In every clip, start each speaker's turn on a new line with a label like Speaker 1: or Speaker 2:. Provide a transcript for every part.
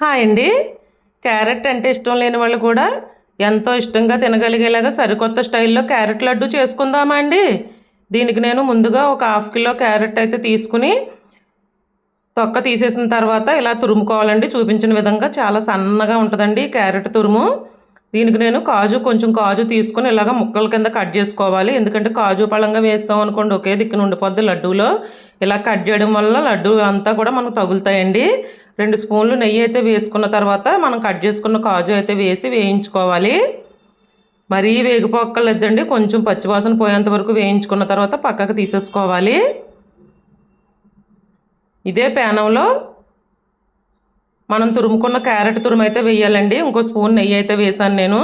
Speaker 1: Hi అండి. Carrot అంటే ఇష్టం లేని వాళ్ళు కూడా ఎంతో ఇష్టంగా తినగలిగేలాగా సరికొత్త స్టైల్లో క్యారెట్ లడ్డు చేసుకుందామా అండి? దీనికి నేను ముందుగా ఒక హాఫ్ కిలో క్యారెట్ అయితే తీసుకుని తొక్క తీసేసిన తర్వాత ఇలా తురుముకోవాలండి. చూపించిన విధంగా చాలా సన్నగా ఉంటుందండి క్యారెట్ తురుము. దీనికి నేను కాజు కొంచెం కాజు తీసుకుని ఇలాగ ముక్కల కింద కట్ చేసుకోవాలి. ఎందుకంటే కాజు పళంగా వేస్తాం అనుకోండి ఒకే దిక్కున ఉండిపోద్ది లడ్డూలో. ఇలా కట్ చేయడం వల్ల లడ్డూ అంతా కూడా మనకు తగులుతాయండి. రెండు స్పూన్లు నెయ్యి అయితే వేసుకున్న తర్వాత మనం కట్ చేసుకున్న కాజు అయితే వేసి వేయించుకోవాలి. మరీ వేగిపోక్కర్లేదండి కొంచెం పచ్చివాసన పోయేంత వరకు వేయించుకున్న తర్వాత పక్కకు తీసేసుకోవాలి. ఇదే పేనంలో మనం తురుముకున్న క్యారెట్ తురుము అయితే వేయాలండి. ఇంకో స్పూన్ నెయ్యి అయితే వేసాను నేను.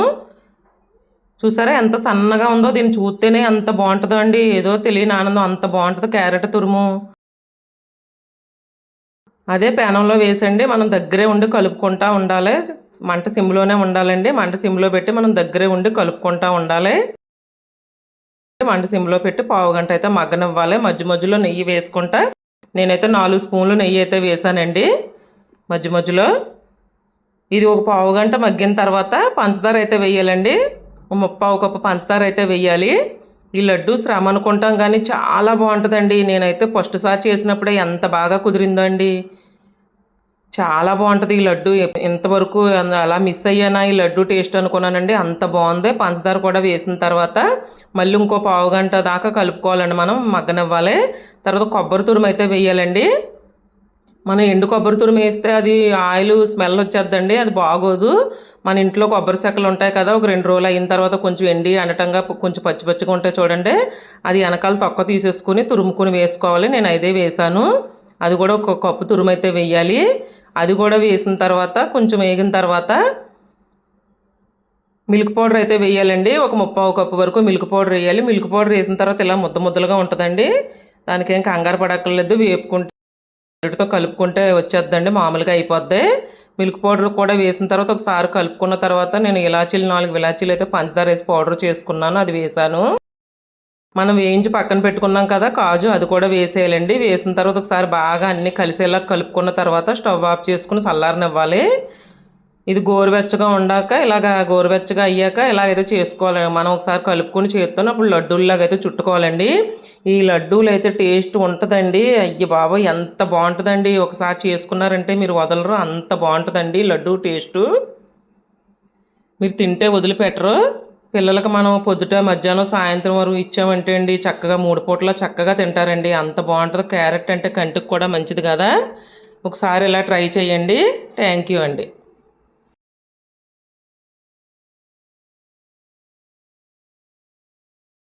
Speaker 1: చూసారా ఎంత సన్నగా ఉందో? దీన్ని చూస్తేనే ఎంత బాగుంటుందో అండి? ఏదో తెలియని ఆనందం. అంత బాగుంటుంది క్యారెట్ తురుము. అదే పేనంలో వేసండి. మనం దగ్గరే ఉండి కలుపుకుంటా ఉండాలి. మంట సిమ్లోనే ఉండాలండి. మంట సిమ్లో పెట్టి మనం దగ్గరే ఉండి కలుపుకుంటా ఉండాలి. మంట సిమ్లో పెట్టి పావు గంట అయితే మగ్గనివ్వాలి. మధ్య మధ్యలో నెయ్యి వేసుకుంటా. నేనైతే నాలుగు స్పూన్లు నెయ్యి అయితే వేసానండి మధ్య మధ్యలో ఇది ఒక పావు గంట మగ్గిన తర్వాత పంచదార అయితే వేయాలండి. ముప్పావు కప్పు పంచదార అయితే వేయాలి. ఈ లడ్డు శ్రమ అనుకుంటాం కానీ చాలా బాగుంటుందండి. నేనైతే ఫస్ట్ సారి చేసినప్పుడే ఎంత బాగా కుదిరిందో అండి చాలా బాగుంటుంది ఈ లడ్డు. ఇంతవరకు అలా మిస్ అయ్యానా ఈ లడ్డు టేస్ట్ అనుకున్నానండి. అంత బాగుంది. పంచదార కూడా వేసిన తర్వాత మళ్ళీ ఇంకో పావు గంట దాకా కలుపుకోవాలండి మనం. మగ్గనివ్వాలి. తర్వాత కొబ్బరి తురుము అయితే వేయాలండి. మనం ఎండు కొబ్బరి తురుము వేస్తే అది ఆయిల్ స్మెల్ వచ్చేద్దండి అది బాగోదు. మన ఇంట్లో కొబ్బరి చెక్కలు ఉంటాయి కదా ఒక రెండు రోజులు అయిన తర్వాత కొంచెం ఎండి అనటంగా కొంచెం పచ్చి పచ్చిగా ఉంటాయి చూడండి. అది వెనకాల తొక్క తీసేసుకుని తురుముకుని వేసుకోవాలి నేను అదే వేసాను అది కూడా ఒక కప్పు తురుము అయితే వేయాలి. అది కూడా వేసిన తర్వాత కొంచెం వేగిన తర్వాత మిల్క్ పౌడర్ అయితే వేయాలండి. ఒక ముప్పావు కప్పు వరకు మిల్క్ పౌడర్ వేయాలి. మిల్క్ పౌడర్ వేసిన తర్వాత ఇలా ముద్ద ముద్దలుగా ఉంటుందండి. దానికి ఏం కంగారు పడక్కర్లేదు వేపుకుంటే వీటితో కలుపుకుంటే వచ్చేద్దండి మామూలుగా అయిపోద్ది. మిల్క్ పౌడర్ కూడా వేసిన తర్వాత ఒకసారి కలుపుకున్న తర్వాత నేను ఇలాచీలు నాలుగు ఇలాచీలు అయితే పంచదార వేసి పౌడర్ చేసుకున్నాను అది వేసాను మనం వేయించి పక్కన పెట్టుకున్నాం కదా కాజు అది కూడా వేసేయాలండి. వేసిన తర్వాత ఒకసారి బాగా అన్నీ కలిసేలా కలుపుకున్న తర్వాత స్టవ్ ఆఫ్ చేసుకుని చల్లారనివ్వాలి. ఇది గోరువెచ్చగా ఉండాక ఇలాగ గోరువెచ్చగా అయ్యాక ఇలాగైతే చేసుకోవాలి. మనం ఒకసారి కలుపుకొని చేస్తాను అప్పుడు లడ్డూల్లాగా అయితే చుట్టుకోవాలండి. ఈ లడ్డూలు అయితే టేస్ట్ ఉంటుందండి. అయ్యి బాబా ఎంత బాగుంటుందండి. ఒకసారి చేసుకున్నారంటే మీరు వదలరు. అంత బాగుంటుందండి లడ్డూ టేస్టు. మీరు తింటే వదిలిపెట్టరు. పిల్లలకు మనం పొద్దుట మధ్యాహ్నం సాయంత్రం వరకు ఇచ్చామంటే అండి చక్కగా మూడు పూటలా చక్కగా తింటారండి. అంత బాగుంటుంది. క్యారెట్ అంటే కంటికి కూడా మంచిది కదా. ఒకసారి ఇలా ట్రై చేయండి. థ్యాంక్ యూ అండి.